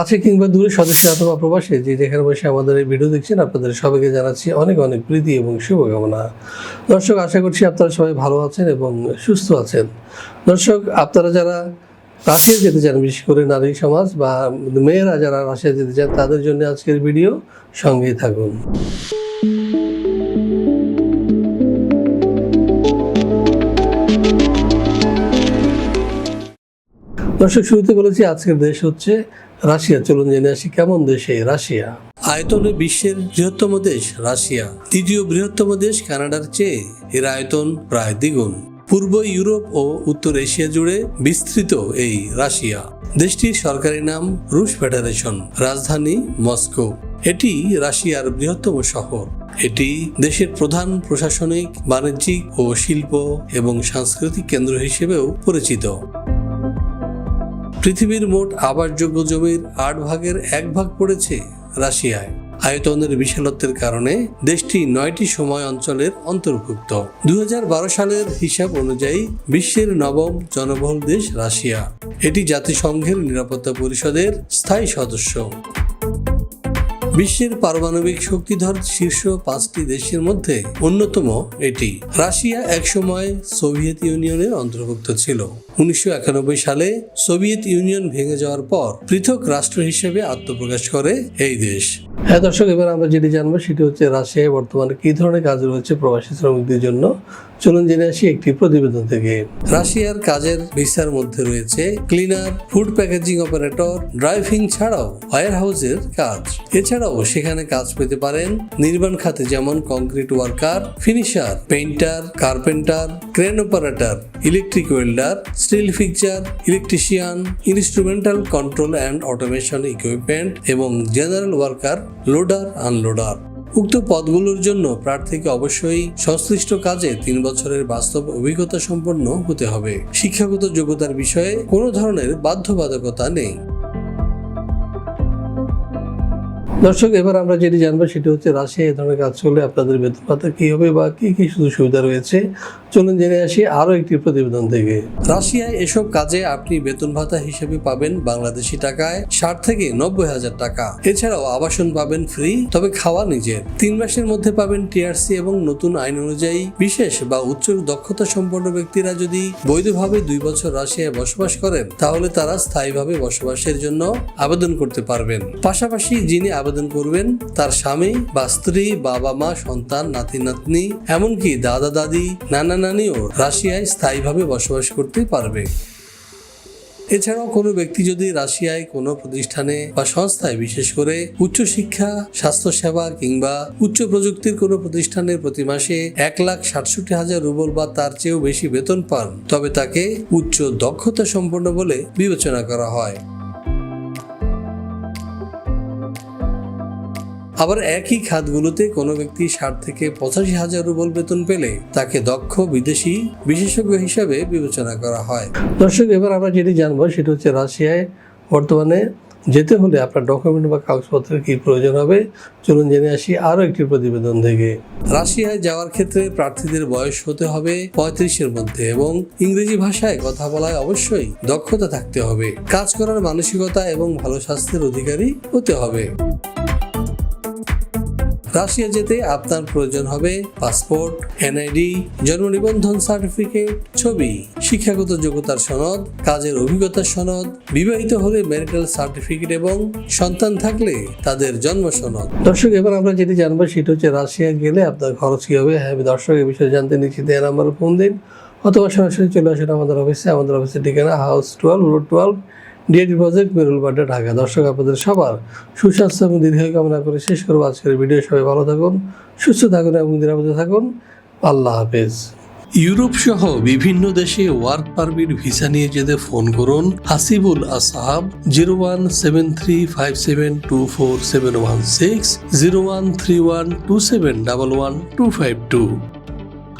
কাছে কিংবা দূরে সদস্য অথবা প্রবাসে যে যেখানে বসে আমাদের এই ভিডিও দেখছেন, আপনাদের সবাইকে জানাচ্ছি অনেক অনেক প্রীতি এবং শুভকামনা। দর্শক, আশা করছি আপনারা সবাই ভালো আছেন এবং সুস্থ আছেন। দর্শক, আপনারা যারা রাশিয়া যেতে চান, বিশেষ করে নারী সমাজ বা মেয়েরা যারা রাশিয়া যেতে চান, তাদের জন্য আজকের ভিডিও সঙ্গেই থাকুন। দর্শক, শুরুতে বলেছি আজকের দেশ হচ্ছে রাশিয়া, চলুন জেনে আসি কেমন দেশ এই রাশিয়া? আয়তনে বিশ্বের বৃহত্তম দেশ রাশিয়া। তৃতীয় বৃহত্তম দেশ কানাডার চেয়ে এর আয়তন প্রায় দ্বিগুণ। পূর্ব ইউরোপ ও উত্তর এশিয়া জুড়ে বিস্তৃত এই রাশিয়া। দেশটির সরকারি নাম রুশ ফেডারেশন, রাজধানী মস্কো। এটি রাশিয়ার বৃহত্তম শহর। এটি দেশের প্রধান প্রশাসনিক, বাণিজ্যিক ও শিল্প এবং সাংস্কৃতিক কেন্দ্র হিসেবেও পরিচিত। পৃথিবীর মোট আবাসযোগ্য জমির আট ভাগের এক ভাগ পড়েছে রাশিয়ায়। আয়তনের বিশালত্বের কারণে দেশটি নয়টি সময় অঞ্চলের অন্তর্ভুক্ত। দু হাজার বারো সালের হিসাব অনুযায়ী বিশ্বের নবম জনবহুল দেশ রাশিয়া। এটি জাতিসংঘের নিরাপত্তা পরিষদের স্থায়ী সদস্য। বিশ্বের পারমাণবিক শক্তিধর শীর্ষ পাঁচটি দেশের মধ্যে অন্যতম এটি। রাশিয়া একসময় সোভিয়েত ইউনিয়নের অন্তর্ভুক্ত ছিল। উনিশশো একানব্বই সালে সোভিয়েত ইউনিয়ন ভেঙে যাওয়ার পর পৃথক রাষ্ট্র হিসেবে আত্মপ্রকাশ করে এই দেশ। হ্যাঁ দর্শক, এবার আমরা যেটি জানব সেটি হচ্ছে রাশিয়ায় বর্তমানে কী ধরনের কাজ রয়েছে প্রবাসী শ্রমিকদের জন্য। চলুন জেনে আসি একটি প্রতিবেদন থেকে। রাশিয়ার কাজের ভিসার মধ্যে রয়েছে cleaner, food packaging operator, driving ছাড়াও ওয়ার হাউসের কাজ। এছাড়াও সেখানে কাজ পেতে পারেন নির্মাণ খাতে যেমন concrete worker, finisher, painter, carpenter, crane operator, electric welder steel fixture, electrician, instrumental control and automation equipment এবং জেনারেল ওয়ার্কার, লোডার, আনলোডার। উক্ত পদগুলোর জন্য প্রার্থীকে অবশ্যই সংশ্লিষ্ট কাজে তিন বছরের বাস্তব অভিজ্ঞতা সম্পন্ন হতে হবে। শিক্ষাগত যোগ্যতার বিষয়ে কোনো ধরনের বাধ্যবাধকতা নেই। দর্শক, এবার আমরা যেটি জানব সেটি হচ্ছে রাশিয়া এই ধরনের কাজ করলে আপনাদের বেতন ভাতা কি হবে বা কি কি সুযোগ সুবিধা রয়েছে? চলুন জেনে আসি আরও একটি প্রতিবেদন থেকে। রাশিয়ায় এসব কাজে আপনি বেতন ভাতা হিসেবে পাবেন বাংলাদেশি টাকায় ষাট থেকে নব্বই হাজার টাকা। এছাড়াও আবাসন পাবেন ফ্রি, তবে খাওয়া নিজের। তিন মাসের মধ্যে পাবেন টিআরসি এবং নতুন আইন অনুযায়ী বিশেষ বা উচ্চ দক্ষতা সম্পন্ন ব্যক্তিরা যদি বৈধভাবে দুই বছর রাশিয়ায় বসবাস করেন, তাহলে তারা স্থায়ীভাবে বসবাসের জন্য আবেদন করতে পারবেন। পাশাপাশি যিনি আবেদন করবেন তার স্বামী বা স্ত্রী, বাবা মা, সন্তান, নাতি, নাতনি, এমনকি দাদা, দাদি, নানা নানিও রাশিয়ায় স্থায়ীভাবে বসবাস করতে পারবে। এছাড়াও কোনো ব্যক্তি যদি রাশিয়ায় কোনো প্রতিষ্ঠানে বা সংস্থায়, বিশেষ করে উচ্চশিক্ষা, স্বাস্থ্যসেবা কিংবা উচ্চ প্রযুক্তির কোনো প্রতিষ্ঠানে প্রতি মাসে এক লাখ সাতষট্টি হাজার রুবল বা তার চেয়েও বেশি বেতন পান, তবে তাকে উচ্চ দক্ষতা সম্পন্ন বলে বিবেচনা করা হয়। আবার একই খাতগুলোতে কোনো ব্যক্তি ষাট থেকে পঁচাশি হাজার রুবল বেতন পেলে তাকে দক্ষ বিদেশি বিশেষজ্ঞ হিসাবে বিবেচনা করা হয়। দর্শক, এবার আমরা যেটি জানব সেটা হচ্ছে রাশিয়ায় বর্তমানে যেতে হলে আপনার ডকুমেন্ট বা কাগজপত্রের কি প্রয়োজন হবে? চলুন জেনে আসি আরও একটি প্রতিবেদন থেকে। রাশিয়ায় যাওয়ার ক্ষেত্রে প্রার্থীদের বয়স হতে হবে পঁয়ত্রিশের মধ্যে এবং ইংরেজি ভাষায় কথা বলায় অবশ্যই দক্ষতা থাকতে হবে। কাজ করার মানসিকতা এবং ভালো স্বাস্থ্যের অধিকারী হতে হবে। রাশিয়া যেতে আপনার প্রয়োজন হবে পাসপোর্ট, এনআইডি, জন্ম নিবন্ধন সার্টিফিকেট, ছবি, শিক্ষাগত যোগ্যতার সনদ, কাজের অভিজ্ঞতার সনদ, বিবাহিত হলে ম্যারিটাল সার্টিফিকেট এবং সন্তান থাকলে তাদের জন্ম সনদ। দর্শক, এবার আমরা যেটি জানব সেটা হচ্ছে রাশিয়া গেলে আপনার খরচ কি হবে? হ্যাঁ দর্শক এই বিষয়ে জানতে নিচ্ছি দেয় নাম্বার ফোন দিন। অথবা সরাসরি চলে আসেন আমাদের অফিসে। আমাদের অফিসের ঠিকানা house twelve road twelve DAD project Merul Badda Dhaka দর্শক, আপনাদের সবার সুস্বাস্থ্য এবং দীর্ঘায়ু কামনা করে শেষ করব আজকের ভিডিও সবাই ভালো থাকুন, সুস্থ থাকুন এবং নিরাপদে থাকুন। আল্লাহ হাফেজ। ইউরোপ সহ বিভিন্ন দেশে ওয়ার্ক পারমিট, ভিসা নিয়ে যেতে ফোন করুন Hasibul Asahab, zero one seven three five seven two four seven one six, zero one three one two seven double one two five two.